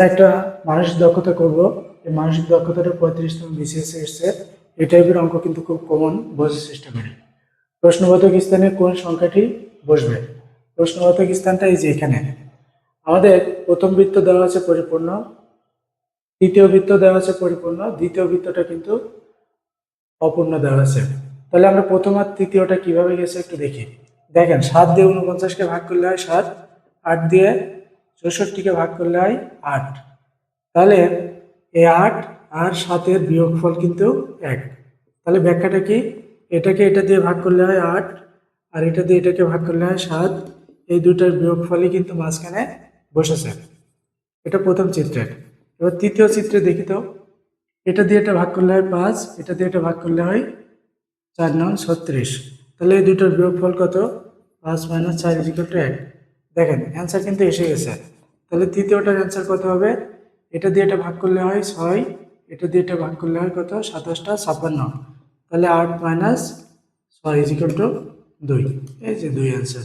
একটা মানসিক দক্ষতা করব। এই মানসিক দক্ষতাটা পঁয়ত্রিশতম বিসিএস এসছে এই টাইপের অঙ্ক কিন্তু খুব কমন বোঝার চেষ্টা করি। প্রশ্নবোধক স্থানে কোন সংখ্যাটি বসবে? প্রশ্নবোধক স্থানটা এই যে এখানে। আমাদের প্রথম বৃত্ত দেওয়া আছে পরিপূর্ণ, তৃতীয় বৃত্ত দেওয়া আছে পরিপূর্ণ, দ্বিতীয় বৃত্তটা কিন্তু অপূর্ণ দেওয়া আছে। তাহলে আমরা প্রথম আর তৃতীয়টা কীভাবে গেছে একটু দেখি। দেখেন, সাত দিয়ে উনপঞ্চাশকে ভাগ করলে হয় সাত, আট দিয়ে চৌষট্টিকে ভাগ করলে হয় আট। তাহলে এই আট আর সাতের বিয়োগফল কিন্তু এক। তাহলে ব্যাখ্যাটা কি? এটাকে এটা দিয়ে ভাগ করলে হয় আট আর এটা দিয়ে এটাকে ভাগ করলে হয় সাত। এই দুটার বিয়োগফলই কিন্তু মাঝখানে বসেছে। এটা প্রথম চিত্রের। এবার তৃতীয় চিত্রে দেখি তো। এটা দিয়ে এটা ভাগ করলে হয় পাঁচ, এটা দিয়ে এটা ভাগ করলে হয় চার নং ছত্রিশ। তাহলে এই দুটোর বিয়োগফল কত? পাঁচ মাইনাস চার ইজিকাল টু এক। দেখেন অ্যান্সার কিন্তু এসে গেছে। তাহলে তৃতীয়টার অ্যান্সার কত হবে? এটা দিয়ে এটা ভাগ করলে হয় ছয়, এটা দিয়ে এটা ভাগ করলে হয় কত? সাতাশটা, ছাপ্পান্ন। তাহলে আট মাইনাস ছয় ইজিকাল টু দুই। এই যে দুই অ্যান্সার